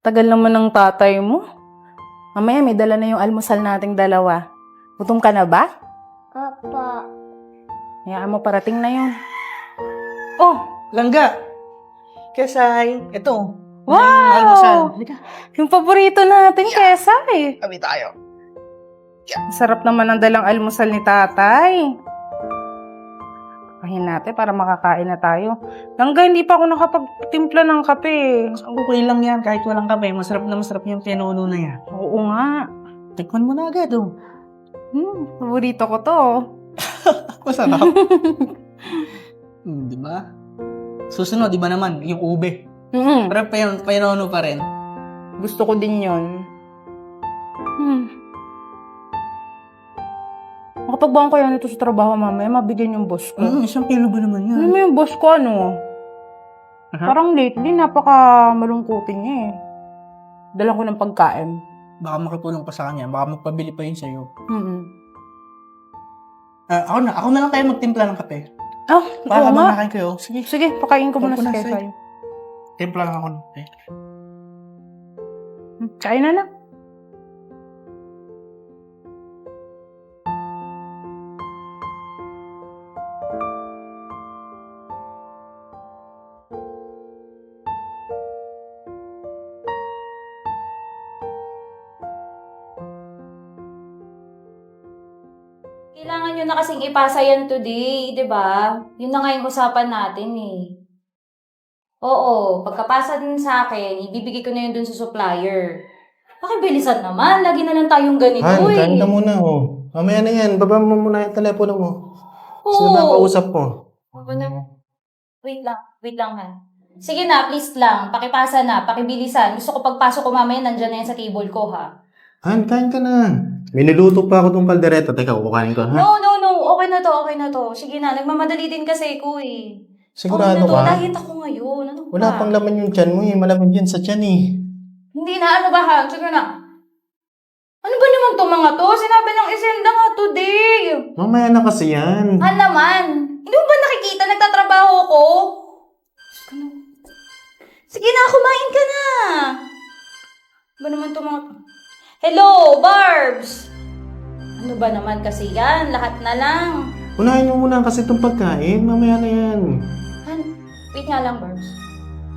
Tagal naman ng tatay mo. Mamaya may dala na yung almusal nating dalawa. Gutom ka na ba? Opo. Hayaan mo parating na yun. Oh, Langga! Kesay, ito. Wow! Ang almusal. Halika, yung paborito natin, Kesa eh. kami tayo. Sarap naman ang dalang almusal ni tatay. Natin para makakain na tayo. Langga, hindi pa ako nakapagtimpla ng kape. Okay lang yan, kahit walang kape. Masarap na masarap yung pinuno na yan. Oo nga. Tikman mo na agad, oh. Hmm, paborito ko to. Masarap. hmm, di ba? Susunod, di ba naman, yung ube. Mm, Pero pin- pinuno pa rin. gusto ko din yon. Makapagbuhan ko yan ito sa trabaho mamaya, mabigyan yung boss ko. Hmm, isang kilo ba naman yan? Ano mo yung boss ko, ano? Aha. Parang lately, napaka malungkutin niya eh. Dalang ko ng pagkain. Baka makatulong pa sa kanya, baka magpabili pa yun sa'yo. Mm-mm. Ah, ako na, ako na lang tayo magtimpla ng kape. Ah, Para oo habang nga. nakain kayo, sige, Sige, pakain ko muna Opo sa na, Kesay. sige. timpla lang ako ng kape. Hmm, Kain na lang. Kailangan nyo na kasing ipasa yan today, di ba? Yun na nga yung usapan natin eh. Oo, pagkapasa din sa akin, ibibigay ko na yun dun sa supplier. Pakibilisan naman, lagi na lang tayong ganito Han, eh. kain ka muna, oh. Mamaya na yan. Baba mo muna yung telepono mo. Gusto Oo. na kausap mo. Oo na. Wait lang, wait lang ha. Sige na, please lang. Pakipasa na, pakibilisan. Gusto ko pagpasok ko mamaya, nandyan na yan sa table ko ha. Han, kain ka na. May niluto pa ako tong kaldereta. Teka, kukain ko, ha? No, no, no. Okay na to, okay na to. Sige na, nagmamadali din kasi ko eh. Sigurado okay na to. ka? Diet ako ngayon. Ano Wala ba? pang laman yung tiyan mo, eh. Malamig yan sa tiyan, eh. Hindi na, ano ba ha? Sige na. Ano ba naman to mga to? Sinabi ng isenda nga today. Mamaya na kasi yan. Ano naman? Hindi mo ba nakikita? Nagtatrabaho ko. Sige na. Sige na, kumain ka na. Ano ba naman to mga... Hello, Barbs! Ano ba naman kasi yan? Lahat na lang. Unahin mo muna kasi itong pagkain. Mamaya na yan. Han, wait nga lang, Barbs.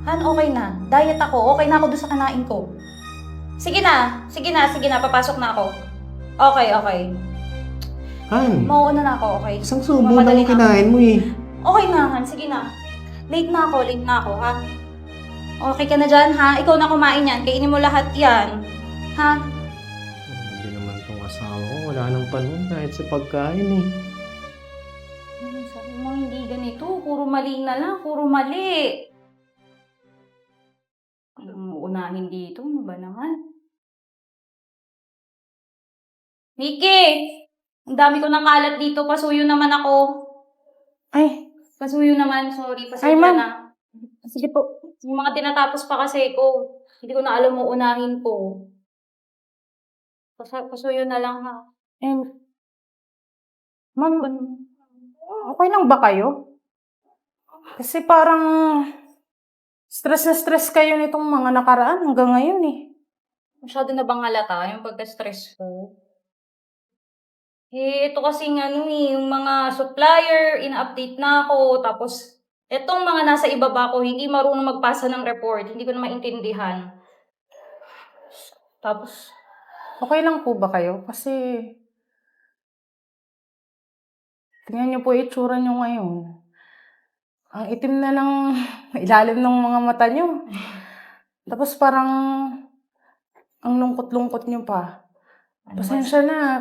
Han, okay na. Diet ako. Okay na ako doon sa kanain ko. Sige na. Sige na, sige na. Papasok na ako. Okay, okay. Han, Mauuna na ako, okay? isang subo na Mamadali yung kinain mo, eh. Okay na, Han. Sige na. Late na ako, late na ako, ha? Okay ka na dyan, ha? Ikaw na kumain yan. Kainin mo lahat yan. Ha? Wala nang panahon kahit sa pagkain, eh. Sabi mo hindi ganito. Puro mali na lang. Puro mali. Anong uunahin dito? Ano ba naman? Nikki! Ang dami ko ng kalat dito. Pasuyo naman ako. Ay, Pasuyo naman. Sorry. Ay, Pasensya ma'am. na. Sige po. Yung mga tinatapos pa kasi ko. Hindi ko na alam mo unahin ko. Pas- pasuyo na lang ha. And... Ma'am, okay lang ba kayo? Kasi parang... Stress na stress kayo nitong mga nakaraan hanggang ngayon eh. Masyado na bang halata yung pagka-stress ko? Eh, ito kasi ano eh, yung mga supplier, ina-update na ako, tapos etong mga nasa ibaba ko, hindi marunong magpasa ng report, hindi ko na maintindihan. Tapos, Okay lang po ba kayo? Kasi... Tingnan niyo po itsura niyo ngayon. Ang itim na ng ilalim ng mga mata niyo. Tapos parang ang lungkot-lungkot niyo pa. Pasensya na.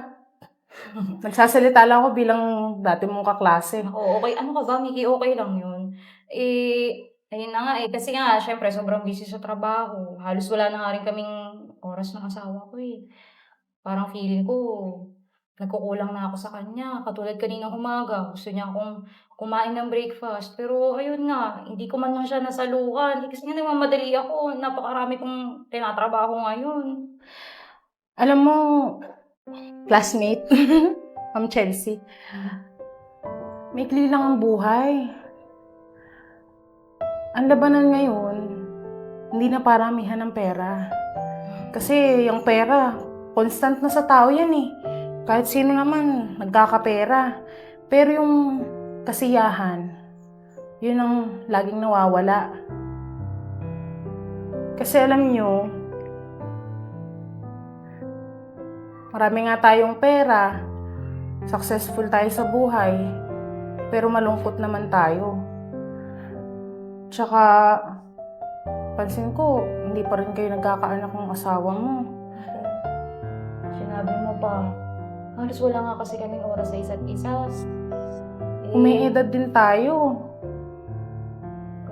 Nagsasalita lang ako bilang dati mong kaklase. Oo, okay. Ano ka ba, Miki? Okay lang yun. Eh, ayun na nga eh. Kasi nga, syempre, sobrang busy sa trabaho. Halos wala na nga rin kaming oras ng asawa ko eh. Parang feeling ko, nagkukulang na ako sa kanya. Katulad kaninang umaga, gusto niya akong kumain ng breakfast. Pero ayun nga, hindi ko man lang siya nasalukan. Eh, Kasi nga nagmamadali ako. Napakarami kong tinatrabaho ngayon. Alam mo, classmate, Ma'am Chelsea, maikli lang ang buhay. Ang labanan ngayon, hindi na paramihan ng pera. Kasi yung pera, constant na sa tao yan eh. Kahit sino naman, nagkakapera. Pero yung kasiyahan, yun ang laging nawawala. Kasi alam nyo, marami nga tayong pera, successful tayo sa buhay, pero malungkot naman tayo. Tsaka, pansin ko, hindi pa rin kayo nagkakaanak ng asawa mo. Sinabi mo pa, halos wala nga kasi kaming oras sa isa't isa. Eh, Umiedad din tayo.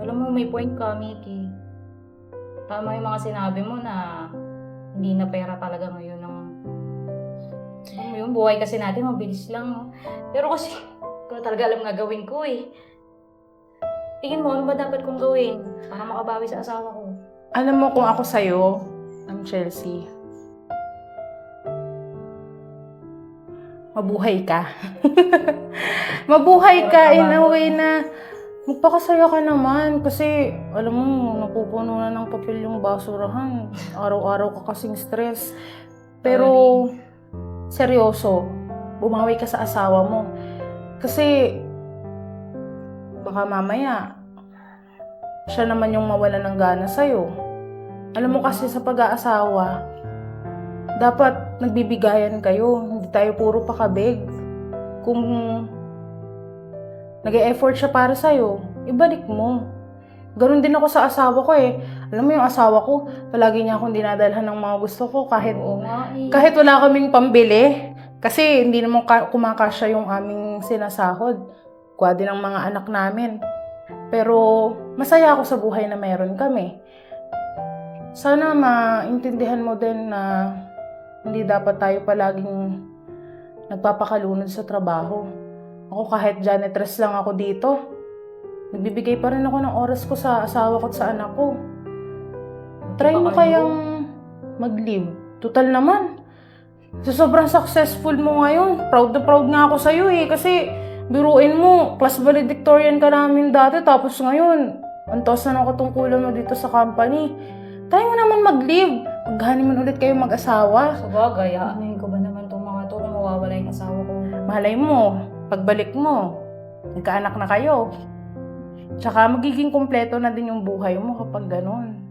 Alam mo, may point ka, Miki. Tama yung mga sinabi mo na hindi na pera talaga ngayon ng... Alam mo yun, buhay kasi natin, mabilis lang. no? Pero kasi, ko na talaga alam nga gawin ko eh. Tingin mo, ano ba dapat kong gawin para makabawi sa asawa ko? Alam mo kung ako sa'yo, I'm Chelsea. Mabuhay ka. Mabuhay ka in a way na magpakasaya ka naman kasi alam mo, napupuno na ng papel yung basurahan. Araw-araw ka kasing stress. Pero, seryoso, bumawi ka sa asawa mo. Kasi, baka mamaya, siya naman yung mawala ng gana sa'yo. Alam mo kasi sa pag-aasawa, dapat nagbibigayan kayo. Hindi tayo puro pakabig. Kung nag effort siya para sa'yo, ibalik mo. Ganon din ako sa asawa ko eh. Alam mo yung asawa ko, palagi niya akong dinadalhan ng mga gusto ko kahit Oo eh. kahit wala kaming pambili. Kasi hindi naman ka- kumakasya yung aming sinasahod. Kuha din ang mga anak namin. Pero masaya ako sa buhay na meron kami. Sana maintindihan mo din na hindi dapat tayo palaging nagpapakalunod sa trabaho. Ako kahit janitress lang ako dito, nagbibigay pa rin ako ng oras ko sa asawa ko at sa anak ko. Try mo kayang mag-leave. Total naman. Sa sobrang successful mo ngayon, proud na proud nga ako sa'yo eh. Kasi, biruin mo, class valedictorian ka namin dati, tapos ngayon, ang taas na ng katungkulan mo dito sa company. Try mo naman mag-leave. Mag-honeymoon ulit kayo mag-asawa. Sa bagay, aanuhin ko ba naman itong mga to kung mawawala yung asawa ko? Malay mo, pagbalik mo, nagkaanak na kayo. Tsaka magiging kompleto na din yung buhay mo kapag ganun.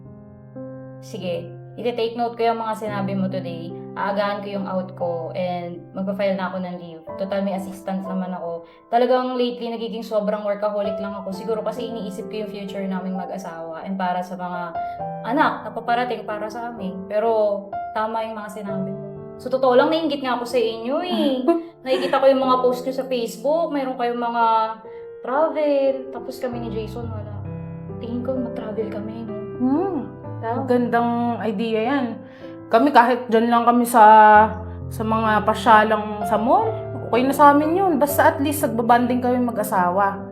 Sige, iti-take note ko yung mga sinabi mo today. Aagahan ko yung out ko and magpa-file na ako ng leave. Total may assistant naman ako. Talagang lately nagiging sobrang workaholic lang ako. Siguro kasi iniisip ko yung future naming mag-asawa and para sa mga anak na paparating para sa amin. Pero tama yung mga sinabi mo. So totoo lang, nainggit nga ako sa inyo eh. Nakikita ko yung mga post nyo sa Facebook. Mayroon kayong mga travel. Tapos kami ni Jason, wala. Tingin ko mag-travel kami, no? Hmm, Tama. gandang idea yan. Kami kahit dyan lang kami sa sa mga pasyalang sa mall, okay na sa amin yun. Basta at least nagbabanding kami mag-asawa.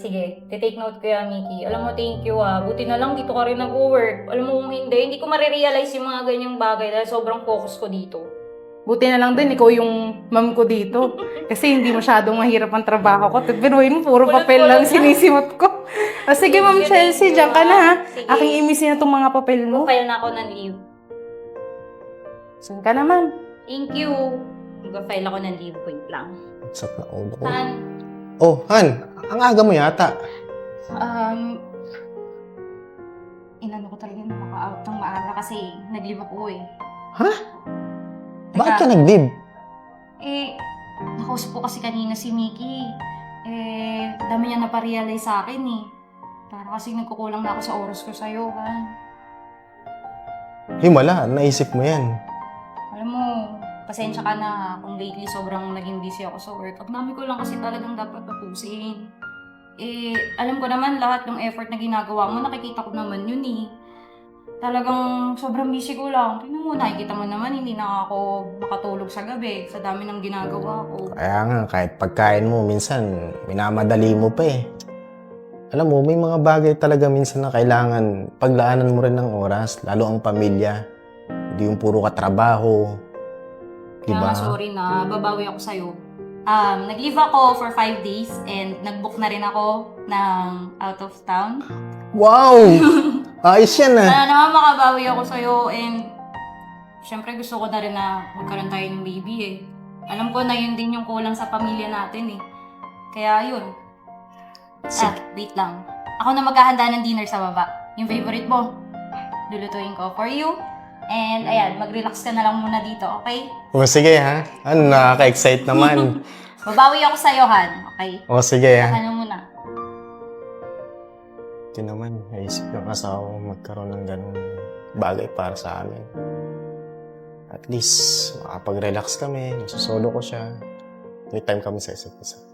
Sige, titake note ko yan, Miki. Alam mo, thank you ah. Buti na lang dito ka rin nag-work. Alam mo kung hindi, hindi ko marirealize yung mga ganyang bagay dahil sobrang focus ko dito. Buti na lang din, ikaw yung ma'am ko dito. Kasi hindi masyadong mahirap ang trabaho ko. Pinuhin mo, puro papel lang sinisimot ko. O sige, Thank ma'am Chelsea, dyan ka na ha. ah. Sige. Aking imisin na itong mga papel mo. Mag-file na ako ng leave. Saan ka naman? Thank you. Mag-file ako ng leave. Wait lang. Na ulo ko. Saan? Oh, Han, ang aga mo yata. Um, inano ko talaga na maka-out ng maaga kasi nag-leave ako eh. Ha? Bakit ka nag-leave? Eh, nakausap ko kasi kanina si Mickey. Eh, dami niya naparealize sa akin eh. Para kasi nagkukulang na ako sa oras ko sa'yo, ha? Himala, naisip mo yan. Alam mo, pasensya ka na ha, kung lately sobrang naging busy ako sa work. Ang dami ko lang kasi talagang dapat tapusin. Eh, alam ko naman lahat ng effort na ginagawa mo, nakikita ko naman yun eh. Talagang sobrang busy ko lang. Tingnan mo, nakikita mo naman, hindi na ako makatulog sa gabi sa dami ng ginagawa ko. Kaya nga, kahit pagkain mo, minsan, minamadali mo pa eh. Alam mo, may mga bagay talaga minsan na kailangan paglaanan mo rin ng oras, lalo ang pamilya. Hindi yung puro katrabaho. Kaya Diba? nga, sorry na, babawi ako sa'yo. Um, nag-leave ako for five days and nag-book na rin ako ng out of town. Wow! Ayos yan ah. Sana naman makabawi ako sa'yo and syempre gusto ko na rin na magkaroon tayo ng baby eh. Alam ko na yun din yung kulang sa pamilya natin eh. Kaya yun. Ah, wait lang. Ako na maghahanda ng dinner sa baba. Yung favorite mo. Lulutuin ko for you. And ayan, mag-relax ka na lang muna dito, okay? O sige ha. Ano, nakaka-excite naman. Babawi ako sa'yo, Han. Okay? o sige ha. Ano muna? Ito naman, naisip ng asawa ko magkaroon ng ganung bagay para sa amin. At least, makapag-relax kami, masusolo ko siya. May time kami sa isa't isa.